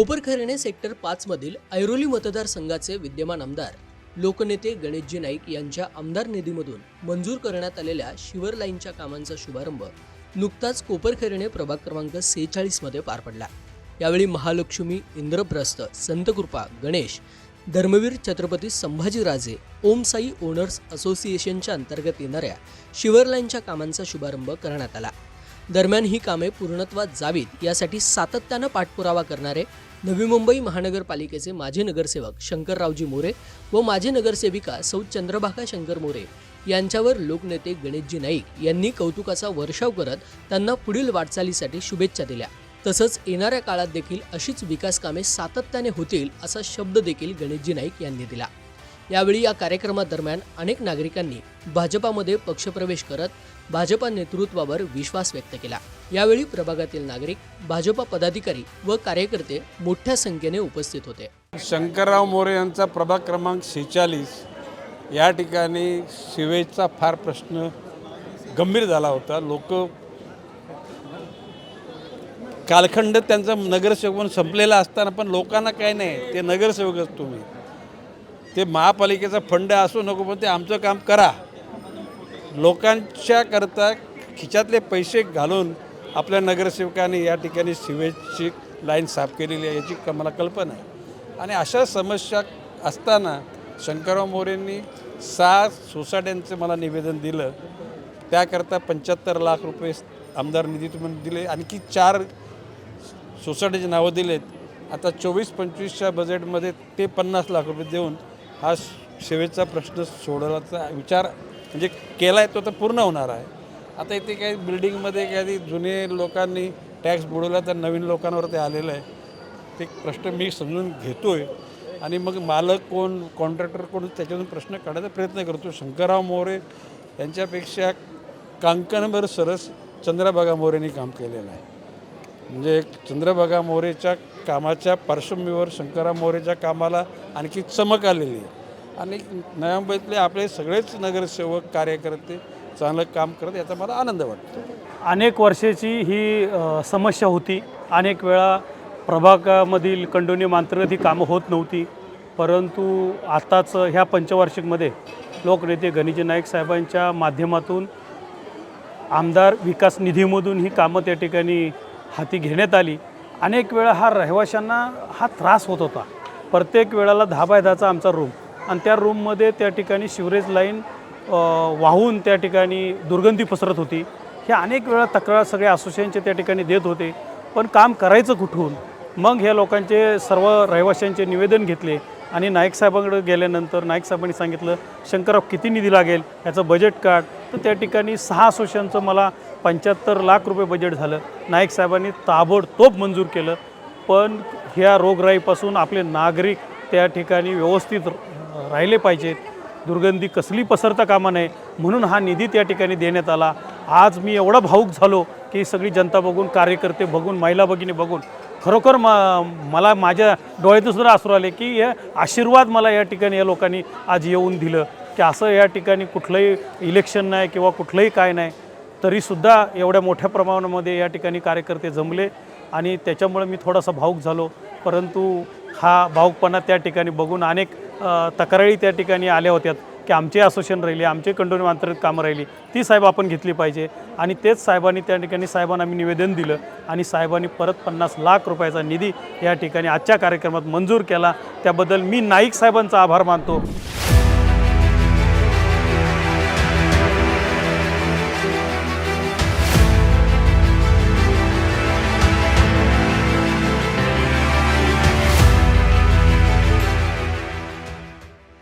Koparkhairane sector पाचमधील Airoli मतदारसंघाचे विद्यमान आमदार लोकनेते गणेशजी नाईक यांच्या आमदार निधीमधून मंजूर करण्यात आलेल्या शिवर लाईनच्या कामांचा शुभारंभ नुकताच कोपरखैरणे प्रभाग क्रमांक सेहेचाळीसमध्ये पार पडला. यावेळी महालक्ष्मी इंद्रप्रस्थ संतकृपा गणेश धर्मवीर छत्रपती संभाजीराजे ओमसाई ओनर्स असोसिएशनच्या अंतर्गत येणाऱ्या शिवर लाईनच्या कामांचा शुभारंभ करण्यात आला. दरम्यान ही कामे पूर्णत्वात जावीत यासाठी सातत्यानं पाठपुरावा करणारे नवी मुंबई महानगरपालिकेचे माजी नगरसेवक शंकररावजी मोरे व माजी नगरसेविका सौ चंद्रभागा शंकर मोरे यांच्यावर लोकनेते गणेशजी नाईक यांनी कौतुकाचा वर्षाव करत त्यांना पुढील वाटचालीसाठी शुभेच्छा दिल्या. तसंच येणाऱ्या काळात देखील अशीच विकास कामे सातत्याने होतील असा शब्द देखील गणेशजी नाईक यांनी दिला. यावेळी या कार्यक्रमादरम्यान अनेक नागरिकांनी भाजपामध्ये पक्षप्रवेश करत भाजपा नेतृत्वावर विश्वास व्यक्त केला. यावेळी प्रभागातील नागरिक भाजपा पदाधिकारी व कार्यकर्ते मोठ्या संख्येने उपस्थित होते. शंकरराव मोरे यांचा प्रभाग क्रमांक शेहेचाळीस या ठिकाणी शिवेचा फार प्रश्न गंभीर झाला होता. लोक कालखंड त्यांचा नगरसेवक म्हणून संपलेला असताना पण लोकांना काय नाही ते नगरसेवकच तुम्ही. ते महापालिकेचा फंड असू नको पण ते आमचं काम करा. लोकांच्या करता खिच्यातले पैसे घालून आपल्या नगरसेवकाने या ठिकाणी सिवेजची लाईन साफ केलेली आहे याची क- मला कल्पना आहे. आणि अशा समस्या असताना शंकरराव मोरेंनी सहा सोसायट्यांचं मला निवेदन दिलं. त्याकरता पंच्याहत्तर लाख रुपये आमदार निधीतून दिले आणखी चार सोसायटीची नावं दिलेत. आता चोवीस पंचवीसच्या बजेटमध्ये ते पन्नास लाख रुपये देऊन हा सेवेचा प्रश्न सोडवण्याचा विचार म्हणजे केला आहे तो तर पूर्ण होणार आहे. आता इथे काही बिल्डिंगमध्ये काही जुने लोकांनी टॅक्स बुडवला तर नवीन लोकांवर ते आलेलं आहे. ते प्रश्न मी समजून घेतो आहे आणि मग मालक कोण कॉन्ट्रॅक्टर कोण त्याच्यातून प्रश्न काढायचा प्रयत्न करतो शंकरराव मोरे यांच्यापेक्षा कांकणभर सरस चंद्रभागा मोरेंनी काम केलेलं आहे. म्हणजे चंद्रभागा मोरेच्या कामाच्या पार्श्वभूमीवर शंकरराव मोरेच्या कामाला आणखी चमक आलेली आहे. आणि नव्या मुंबईतले आपले सगळेच नगरसेवक कार्यकर्ते चांगलं काम करत याचा मला आनंद वाटतो. अनेक वर्षाची ही अ, समस्या होती. अनेक वेळा प्रभागामधील कंडोनियम ही कामं होत नव्हती. परंतु आताच ह्या पंचवार्षिकमध्ये लोकनेते गणेशजी नाईक साहेबांच्या माध्यमातून आमदार विकास निधीमधून ही कामं त्या ठिकाणी हाती घेण्यात आली. अनेक वेळा हा रहिवाशांना हा त्रास होत होता. प्रत्येक वेळाला दहा बाय दहाचा आमचा रूम आणि त्या रूममध्ये त्या ठिकाणी शिवरेज लाईन वाहून त्या ठिकाणी दुर्गंधी पसरत होती. हे अनेक वेळा तक्रार सगळे असोसिएशनचे त्या ठिकाणी देत होते. पण काम करायचं कुठून? मग ह्या लोकांचे सर्व रहिवाशांचे निवेदन घेतले. आणि नाईक साहेबांकडे गेल्यानंतर नाईक साहेबांनी सांगितलं शंकरराव किती निधी लागेल? याचं बजेट काढ. तर त्या ठिकाणी सहा असोसिएशनचं मला पंच्याहत्तर लाख रुपये बजेट झालं. नाईक साहेबांनी ताबडतोब मंजूर केलं. पण ह्या रोगराईपासून आपले नागरिक त्या ठिकाणी व्यवस्थित राहिले पाहिजेत. दुर्गंधी कसली पसरता कामा नये. म्हणून हा निधी त्या ठिकाणी देण्यात आला. आज मी एवढा भाऊक झालो की सगळी जनता बघून कार्यकर्ते बघून महिला भगिनी बघून खरोखर मा मला माझ्या डोळ्यातून सुद्धा अश्रू आले की हे आशीर्वाद मला या ठिकाणी या लोकांनी आज येऊन दिलं. की असं या ठिकाणी कुठलंही इलेक्शन नाही किंवा कुठलंही काय नाही. तरीसुद्धा एवढ्या मोठ्या प्रमाणामध्ये या ठिकाणी कार्यकर्ते जमले आणि त्याच्यामुळे मी थोडासा भाऊक झालो. परंतु हा भाऊकपणा त्या ठिकाणी बघून अनेक तक्रारी त्या ठिकाणी आल्या होत्या की आमचे असोसिएशन राहिले आमचे कंडोनी अंतर्गत कामं राहिली ती साहेब आपण घेतली पाहिजे. आणि तेच साहेबांनी त्या ठिकाणी साहेबांना आम्ही निवेदन दिलं आणि साहेबांनी परत पन्नास लाख रुपयाचा निधी या ठिकाणी आजच्या कार्यक्रमात मंजूर केला. त्याबद्दल मी नाईक साहेबांचा आभार मानतो.